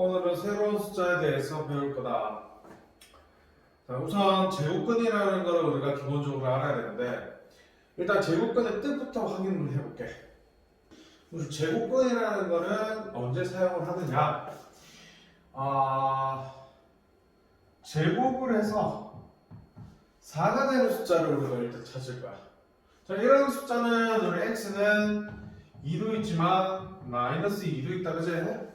오늘은 새로운 숫자에 대해서 배울 거다. 자, 우선 제곱근이라는 걸 우리가 기본적으로 알아야 되는데 일단 제곱근의 뜻부터 확인을 해볼게. 제곱근이라는 거는 언제 사용을 하느냐? 아, 제곱을 해서 4가 되는 숫자를 우리가 일단 찾을 거야. 자, 이런 숫자는 우리 x는 2도 있지만 마이너스 2도 있다, 그지?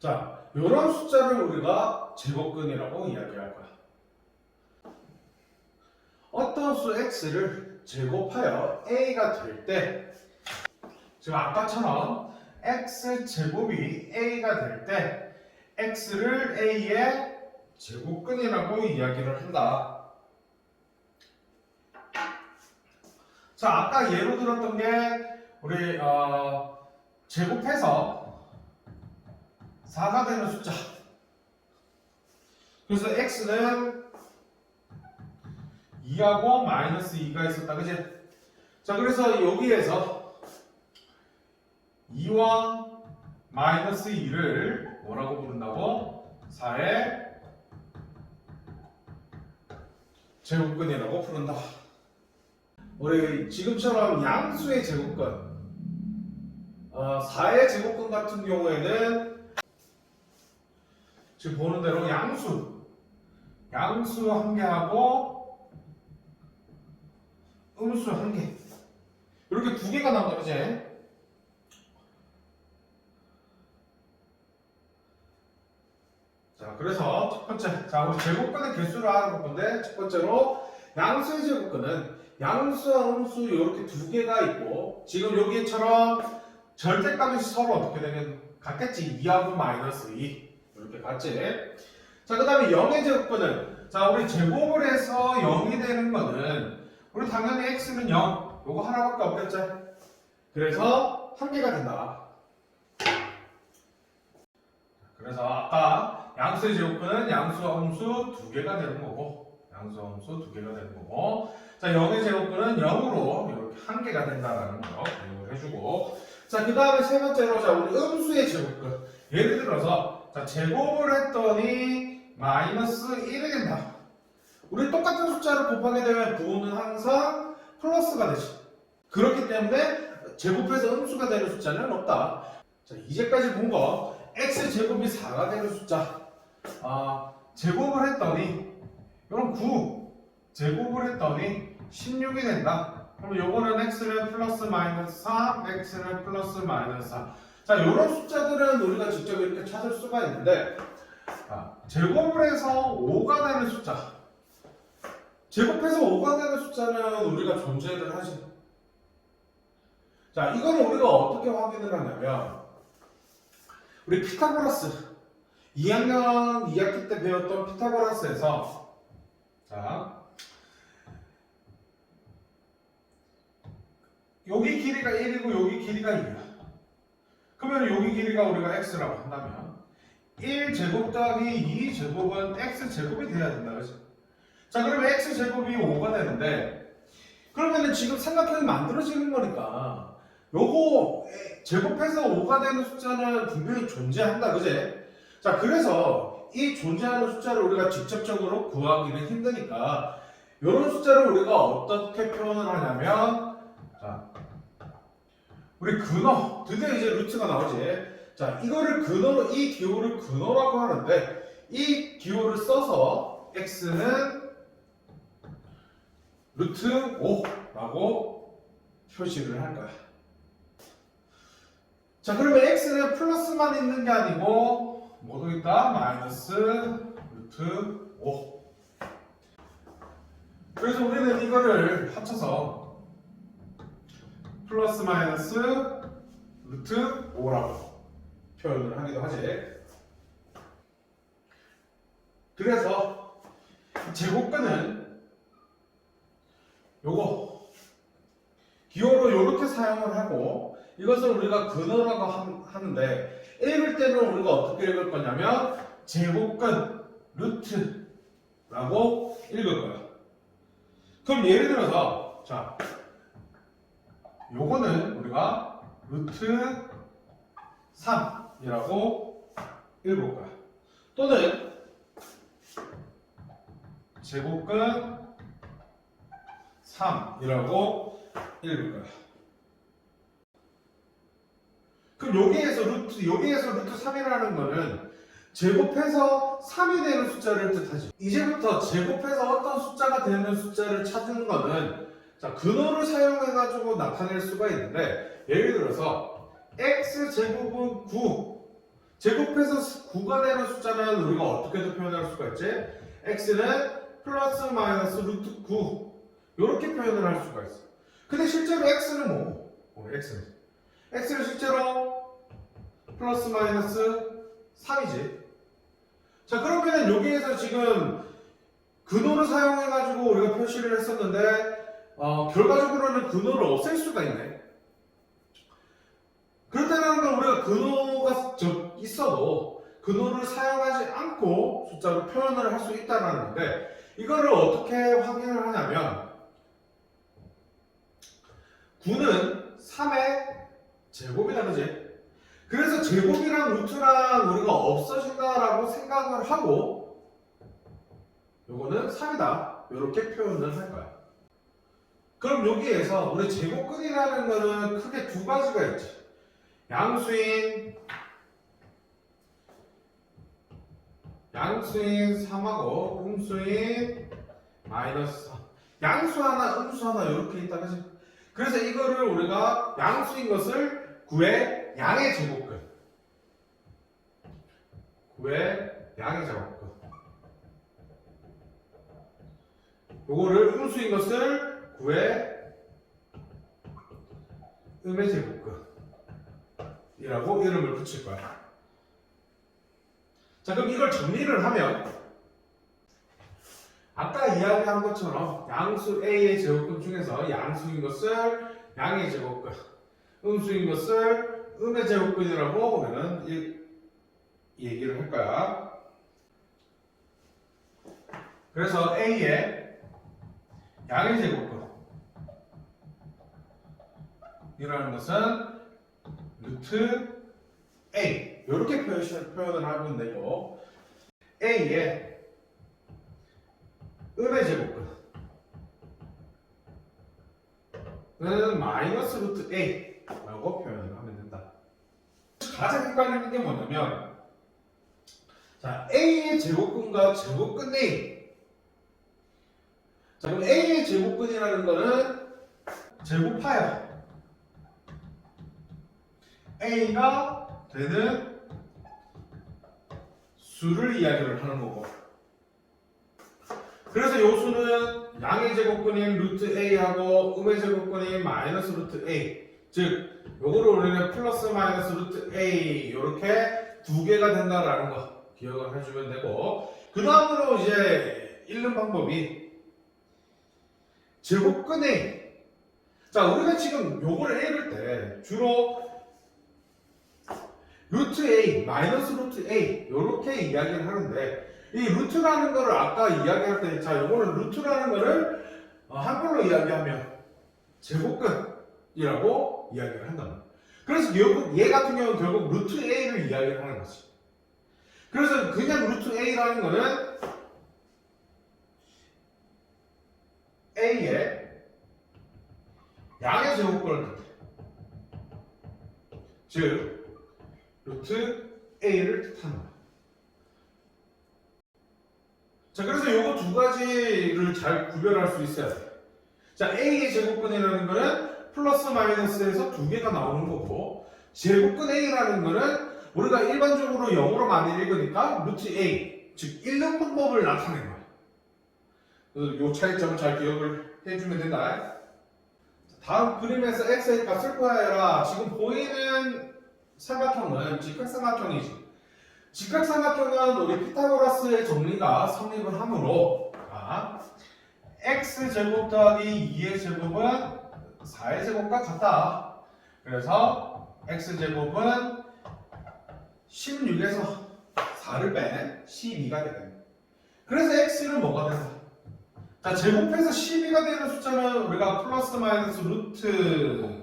자, 이런 숫자를 우리가 제곱근이라고 이야기할 거야. 어떤 수 x를 제곱하여 a가 될 때, 지금 아까처럼 x 제곱이 a가 될 때, x를 a의 제곱근이라고 이야기를 한다. 자, 아까 예로 들었던 게 우리 어, 제곱해서 4가 되는 숫자. 그래서 x는 2하고 마이너스 2가 있었다, 그지? 자, 그래서 여기에서 2와 마이너스 2를 뭐라고 부른다고? 4의 제곱근이라고 부른다. 우리 지금처럼 양수의 제곱근, 어, 4의 제곱근 같은 경우에는 지금 보는 대로 양수, 양수 한 개하고 음수 한 개. 이렇게 두 개가 나온다, 그지? 자, 그래서 첫 번째, 자, 우리 제곱근의 개수를 알아볼 건데, 첫 번째로 양수의 제곱근은 양수와 음수 이렇게 두 개가 있고, 지금 여기처럼 절대값이 서로 어떻게 되면 같겠지? 2하고 마이너스 2. 이렇게 같지? 자, 그 다음에 0의 제곱근은, 자, 우리 제곱을 해서 0이 되는 거는, 우리 당연히 x는 0. 요거 하나밖에 없겠죠? 그래서 한 개가 된다. 그래서 아까 양수의 제곱근은 양수와 음수 두 개가 되는 거고, 양수와 음수 두 개가 되는 거고, 자, 0의 제곱근은 0으로 이렇게 한 개가 된다라는 거 기억을 해주고, 자, 그 다음에 세 번째로, 자, 우리 음수의 제곱근. 예를 들어서, 자, 제곱을 했더니 마이너스 1이 된다. 우리 똑같은 숫자를 곱하게 되면 부호는 항상 플러스가 되지. 그렇기 때문에 제곱해서 음수가 되는 숫자는 없다. 자, 이제까지 본 거, x 제곱이 4가 되는 숫자. 아, 제곱을 했더니, 이런 9. 제곱을 했더니 16이 된다. 그럼 요거는 x는 플러스 마이너스 4, x는 플러스 마이너스 4. 자, 이런 숫자들은 우리가 직접 이렇게 찾을 수가 있는데, 자, 제곱을 해서 5가 되는 숫자. 제곱해서 5가 되는 숫자는 우리가 존재를 하지. 자, 이거는 우리가 어떻게 확인을 하냐면, 우리 피타고라스, 2학년 2학기 때 배웠던 피타고라스에서, 자, 여기 길이가 1이고 여기 길이가 2야. 그러면 여기 길이가 우리가 x라고 한다면 1제곱 더하기 2제곱은 x제곱이 돼야 된다. 그렇지? 자, 그러면 x제곱이 5가 되는데 그러면은 지금 삼각형이 만들어지는 거니까 요거 제곱해서 5가 되는 숫자는 분명히 존재한다. 그제? 자, 그래서 이 존재하는 숫자를 우리가 직접적으로 구하기는 힘드니까 이런 숫자를 우리가 어떻게 표현을 하냐면 자, 우리 근어 드디어 이제 루트가 나오지. 자, 이거를 근어로 이 기호를 근어라고 하는데 이 기호를 써서 x는 루트 5라고 표시를 할 거야. 자, 그러면 x는 플러스만 있는 게 아니고 뭐도 있다? 마이너스 루트 5. 그래서 우리는 이거를 합쳐서 플러스 마이너스 루트 5라고 표현을 하기도 하지. 그래서 이 제곱근은 요거 기호로 이렇게 사용을 하고 이것을 우리가 근어라고 함- 하는데 읽을 때는 우리가 어떻게 읽을 거냐면 제곱근 루트라고 읽을 거야. 그럼 예를 들어서 자 요거는 우리가 루트 3이라고 읽을 거야. 또는 제곱근 3이라고 읽을 거야. 그럼 여기에서 루트, 여기에서 루트 3이라는 거는 제곱해서 3이 되는 숫자를 뜻하지. 이제부터 제곱해서 어떤 숫자가 되는 숫자를 찾는 거는 자, 근호를 사용해가지고 나타낼 수가 있는데 예를 들어서 x 제곱은 9 제곱해서 9가 되는 숫자는 우리가 어떻게도 표현할 수가 있지? x는 플러스 마이너스 루트 9 이렇게 표현을 할 수가 있어. 근데 실제로 x는 뭐고? 우리 x는 x는 실제로 플러스 마이너스 3이지. 자 그러면은 여기에서 지금 근호를 사용해가지고 우리가 표시를 했었는데 어, 결과적으로는 근호를 없앨 수가 있네. 그렇다는 건 우리가 근호가 저 있어도 근호를 사용하지 않고 숫자로 표현을 할 수 있다는 건데 이거를 어떻게 확인을 하냐면 9는 3의 제곱이다 그지? 그래서 제곱이랑 루트랑 우리가 없어진다라고 생각을 하고 요거는 3이다 이렇게 표현을 할 거야 그럼 여기에서 우리 제곱근이라는 거는 크게 두 가지가 있지. 양수인 양수인 3하고 음수인 마이너스 3 양수 하나 음수 하나 이렇게 있다 그지? 그래서 이거를 우리가 양수인 것을 9의 양의 제곱근. 9의 양의 제곱근. 요거를 음수인 것을 9의 음의 제곱근 이라고 이름을 붙일 거야 자 그럼 이걸 정리를 하면 아까 이야기한 것처럼 양수 A의 제곱근 중에서 양수인 것을 양의 제곱근, 음수인 것을 음의 제곱근이라고 이, 이 얘기를 할 거야. 그래서 A의 양의 제곱근 이라는 것은 루트 A. 이렇게 표현, 표현을 되고 A의 음의 제곱근은 마이너스 루트 a라고 표현을 하면 된다. 가장 헷갈리는 게 뭐냐면 자 a의 제곱근과 제곱근 a. 자 그럼 a의 제곱근이라는 거는 제곱하여 a가 되는 수를 이야기를 하는 거고. 그래서 요 수는 양의 제곱근인 루트 a하고 음의 제곱근인 마이너스 루트 a. 즉 요거를 우리는 플러스 마이너스 루트 a 요렇게 두 개가 된다라는 거 기억을 해주면 되고. 그 다음으로 이제 읽는 방법이 제곱근 a 자 우리가 지금 요거를 읽을 때 주로 루트 a 마이너스 루트 a 요렇게 이야기를 하는데 이 루트라는 거를 아까 이야기할 때, 자, 이거는 루트라는 거를 어, 한글로 이야기하면 제곱근이라고 이야기를 한단 말이야. 그래서 결국 얘 같은 경우는 결국 루트 a를 이야기를 하는 거지. 그래서 그냥 루트 a라는 거는 a의 양의 제곱근을 뜻해. 즉, 루트 a를 뜻하는 거야. 자, 그래서 요거 두 가지를 잘 구별할 수 있어야 돼. 자, A의 제곱근이라는 거는 플러스 마이너스에서 두 개가 나오는 거고, 제곱근 A라는 거는 우리가 일반적으로 0으로 많이 읽으니까 루트 A, 즉, 읽는 방법을 나타낸 거야. 그래서 요 차이점을 잘 기억을 해주면 된다. 다음 그림에서 x의 값을 구하여라. 지금 보이는 삼각형은 직각삼각형이지. 직각삼각형은 우리 피타고라스의 정리가 성립을 하므로 자, x 제곱 더하기 2의 제곱은 4의 제곱과 같다. 그래서 x 제곱은 16에서 4를 뺀 12가 되는. 그래서 x는 뭐가 된다? 자 제곱해서 12가 되는 숫자는 우리가 플러스 마이너스 루트라고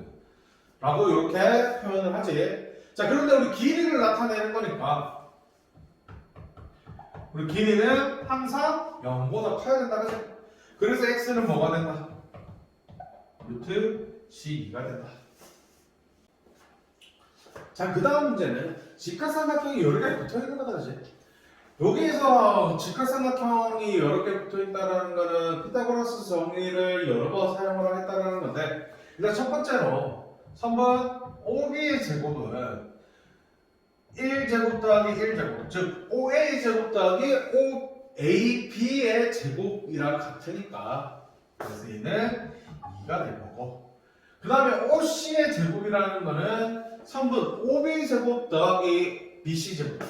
이렇게 표현을 하지. 자 그런데 우리 길이를 나타내는 거니까 우리 길이는 항상 0보다 커야 된다 그지? 그래서 x는 뭐가 된다? 루트 c2가 된다. 자, 그 다음 문제는 직각삼각형이 여러 개 붙어 있는 거다, 그지? 여기에서 직각삼각형이 여러 개 붙어 있다는 거는 피타고라스 정리를 여러 번 사용을 하겠다는 건데, 일단 첫 번째로, 3번 OB의 제곱은 1제곱 더하기 1제곱, 즉, OA 제곱 더하기 OAB의 제곱이랑 같으니까, 그래서 얘는 2가 될 거고, 그 다음에 OC의 제곱이라는 거는 3분 5b 제곱 더하기 bc 제곱.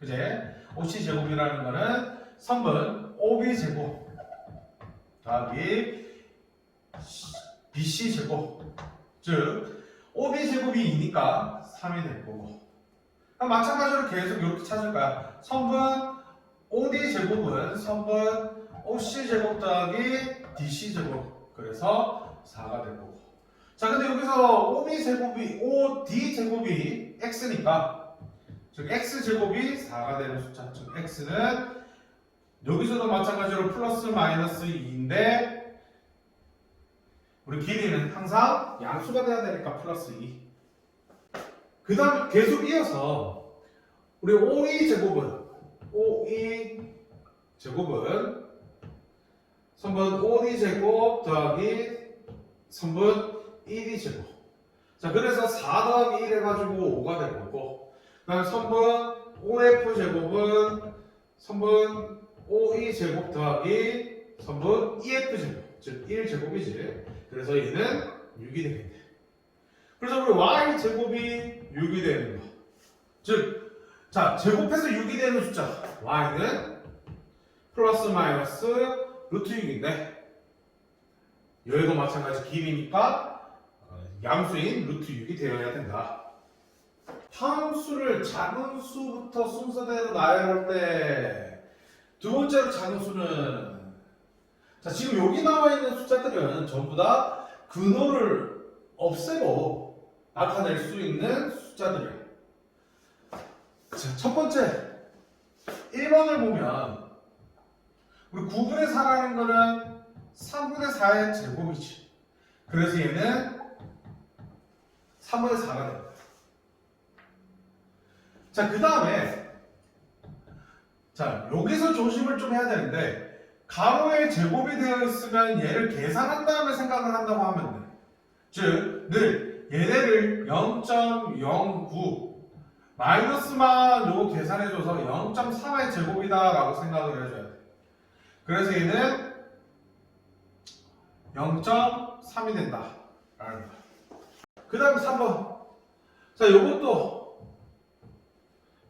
그제? OC 제곱이라는 거는 3분 5b 제곱 더하기 bc 제곱. 즉 5b 제곱이 2니까 3이 될 거고 마찬가지로 계속 이렇게 찾을 거야 3분 5d 제곱은 3분 OC 제곱 더하기 dc 제곱 그래서 4가 될 거고 자, 근데 여기서 OB 제곱이, OD 제곱이 X니까, 즉, X 제곱이 4가 되는 숫자. 즉, X는 여기서도 마찬가지로 플러스 마이너스 2인데, 우리 길이는 항상 양수가 돼야 되니까 플러스 2. 그 다음 계속 이어서, 우리 OE 제곱은, OE 제곱은, 선분 OD 제곱 더하기 선분 1이 제곱. 자, 그래서 4 더하기 1 해가지고 5가 될 거고, 그 다음에 선분 OF 제곱은 선분 OE 제곱 더하기 선분 EF 제곱, 즉 1 제곱이지. 그래서 얘는 6이 되겠네. 그래서 우리 Y 제곱이 6이 되는 거. 즉, 자, 제곱해서 6이 되는 숫자. Y는 플러스 마이너스 루트 6인데, 여기도 마찬가지 길이니까 양수인 루트 6이 되어야 된다. 함수를 작은 수부터 순서대로 나열할 때 두 번째로 작은 수는 자 지금 여기 나와 있는 숫자들은 전부 다 근호를 없애고 나타낼 수 있는 숫자들이에요. 자, 첫 번째 1번을 보면 우리 9분의 4라는 거는 3분의 4의 제곱이지. 그래서 얘는 3분의 4가 됩니다. 자, 그 다음에, 자, 여기서 조심을 좀 해야 되는데, 가로의 제곱이 되어 있으면 얘를 계산한 다음에 생각을 한다고 하면 돼. 즉, 늘 얘네를 0.09, 마이너스만 요거 계산해줘서 0.3의 제곱이다 라고 생각을 해줘야 돼. 그래서 얘는 0.3이 된다. 그 다음에 3번. 자, 요것도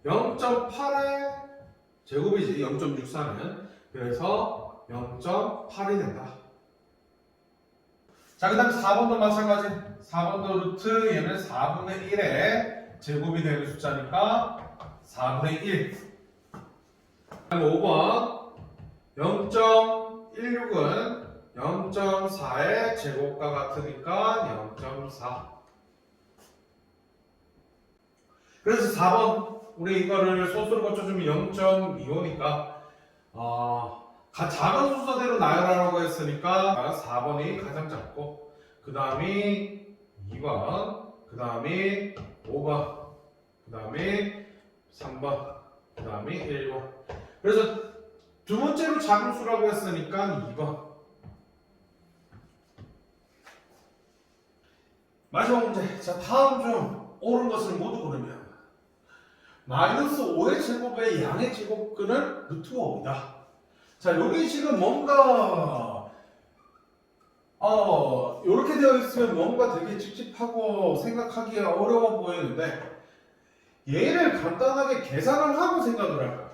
0.8의 제곱이지. 0.64는. 그래서 0.8이 된다. 자, 그 다음에 4번도 마찬가지. 4번도 루트 얘는 4분의 1의 제곱이 되는 숫자니까 4분의 1. 그다음에 5번 0.16은 0.4의 제곱과 같으니까 0.4. 그래서 4번 우리 이거를 소수로 고쳐주면 0.25니까 어, 가- 작은 순서대로 나열하라고 했으니까 4번이 가장 작고 그 다음이 2번 그 다음이 5번 그 다음이 3번 그 다음이 1번. 그래서 두 번째로 작은 수라고 했으니까 2번. 마지막 문제. 자 다음 중 옳은 것을 모두 고르면 마이너스 5의 제곱의 양의 제곱근은 루트 5이다. 자, 여기 지금 뭔가, 어, 이렇게 되어 있으면 뭔가 되게 찝찝하고 생각하기가 어려워 보이는데, 얘를 간단하게 계산을 하고 생각을 할까?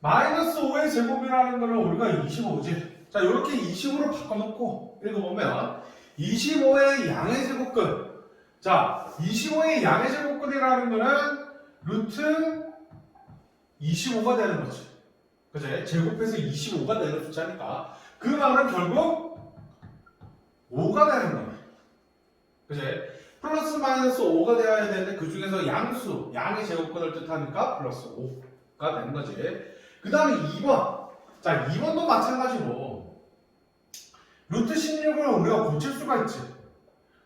마이너스 5의 제곱이라는 거는 우리가 25지. 자, 이렇게 20으로 바꿔놓고 읽어보면, 25의 양의 제곱근. 자, 25의 양의 제곱근이라는 거는 루트 25가 되는 거지. 그제? 제곱해서 25가 되는 숫자니까. 그 말은 결국 5가 되는 거야. 그제? 플러스 마이너스 5가 되어야 되는데 그 중에서 양수, 양의 제곱근을 뜻하니까 플러스 5. 9가 되는 거지. 그 다음에 2번. 자, 2번도 마찬가지로 루트 16을 우리가 고칠 수가 있지.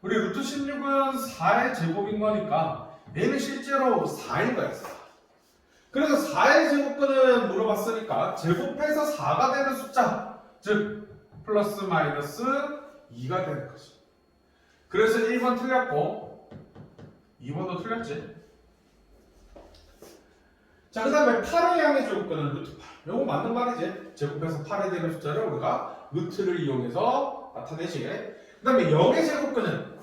우리 루트 16은 4의 제곱인 거니까 얘는 실제로 4인 거야. 4. 그래서 4의 제곱근은 물어봤으니까 제곱해서 4가 되는 숫자 즉 플러스 마이너스 2가 되는 거지. 그래서 1번 틀렸고 2번도 틀렸지. 자, 그 다음에 8의 양의 제곱근은 루트 8. 요거 맞는 말이지. 제곱해서 8에 되는 숫자를 우리가 루트를 이용해서 나타내시게. 그 다음에 0의 제곱근은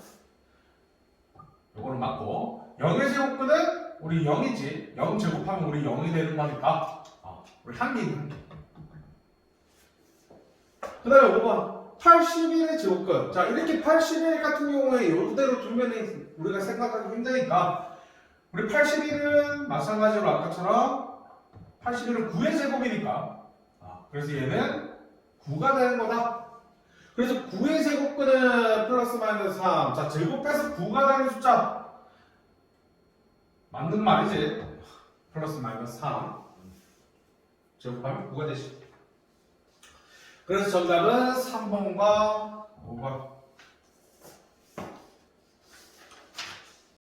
요거는 맞고 0의 제곱근은 우리 0이지. 0 제곱하면 우리 0이 되는 거니까 어, 우리 한 개인 한 개. 그 다음에 5번 81의 제곱근. 자, 이렇게 81 같은 경우에 이대로 두면은 우리가 생각하기 힘드니까 우리 81은 마찬가지로 아까처럼 81은 9의 제곱이니까 아, 그래서 얘는 9가 되는 거다. 그래서 9의 제곱근은 플러스 마이너스 3. 자, 제곱해서 9가 되는 숫자. 맞는 말이지. 플러스 마이너스 3. 제곱하면 9가 되지. 그래서 정답은 3번과 5번.